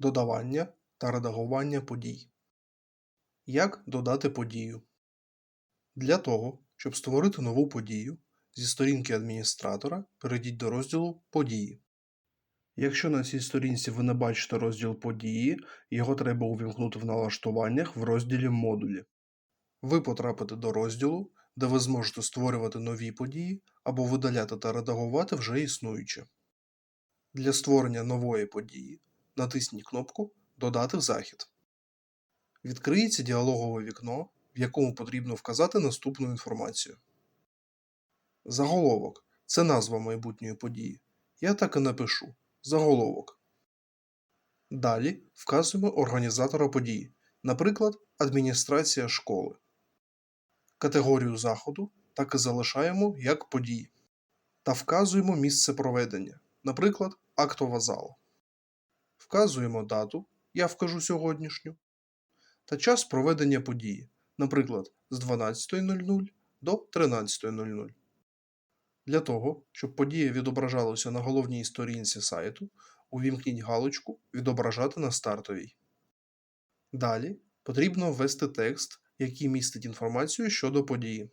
Додавання та редагування подій. Як додати подію? Для того, щоб створити нову подію, зі сторінки адміністратора перейдіть до розділу Події. Якщо на цій сторінці ви не бачите розділ Події, його треба увімкнути в налаштуваннях в розділі Модулі. Ви потрапите до розділу, де ви зможете створювати нові події або видаляти та редагувати вже існуючі. Для створення нової події натисніть кнопку Додати в захід. Відкриється діалогове вікно, в якому потрібно вказати наступну інформацію. Заголовок це назва майбутньої події. Я так і напишу заголовок. Далі вказуємо організатора події, наприклад, адміністрація школи. Категорію заходу так і залишаємо як події. Та вказуємо місце проведення, наприклад, актова зала. Вказуємо дату, я вкажу сьогоднішню, та час проведення події, наприклад, з 12.00 до 13.00. Для того, щоб подія відображалася на головній сторінці сайту, увімкніть галочку Відображати на стартовій. Далі потрібно ввести текст, який містить інформацію щодо події.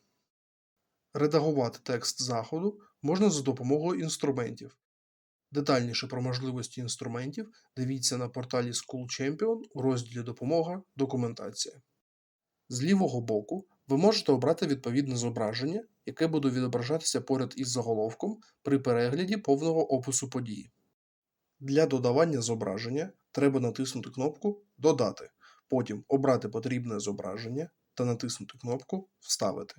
Редагувати текст заходу можна за допомогою інструментів. Детальніше про можливості інструментів дивіться на порталі School Champion у розділі Допомога Документація. З лівого боку ви можете обрати відповідне зображення, яке буде відображатися поряд із заголовком при перегляді повного опису події. Для додавання зображення треба натиснути кнопку Додати, потім обрати потрібне зображення та натиснути кнопку Вставити.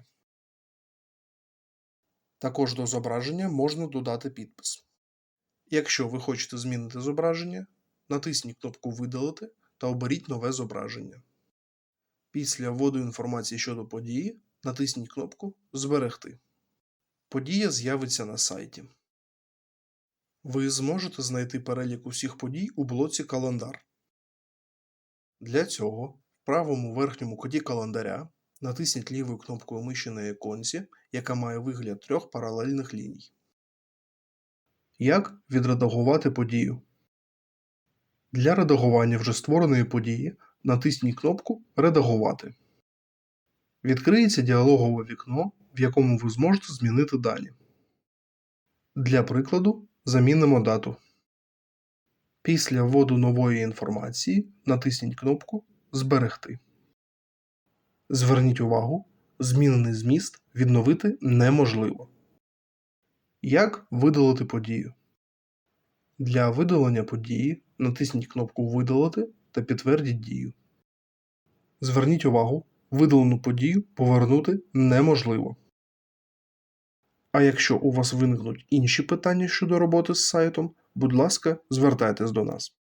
Також до зображення можна додати підпис. Якщо ви хочете змінити зображення, натисніть кнопку Видалити та оберіть нове зображення. Після вводу інформації щодо події натисніть кнопку Зберегти. Подія з'явиться на сайті. Ви зможете знайти перелік усіх подій у блоці Календар. Для цього в правому верхньому куті календаря натисніть лівою кнопкою миші на іконці, яка має вигляд трьох паралельних ліній. Як відредагувати подію? Для редагування вже створеної події натисніть кнопку Редагувати. Відкриється діалогове вікно, в якому ви зможете змінити дані. Для прикладу, замінимо дату. Після вводу нової інформації натисніть кнопку Зберегти. Зверніть увагу, змінений зміст відновити неможливо. Як видалити подію? Для видалення події натисніть кнопку Видалити та підтвердіть дію. Зверніть увагу, видалену подію повернути неможливо. А якщо у вас виникнуть інші питання щодо роботи з сайтом, будь ласка, звертайтесь до нас.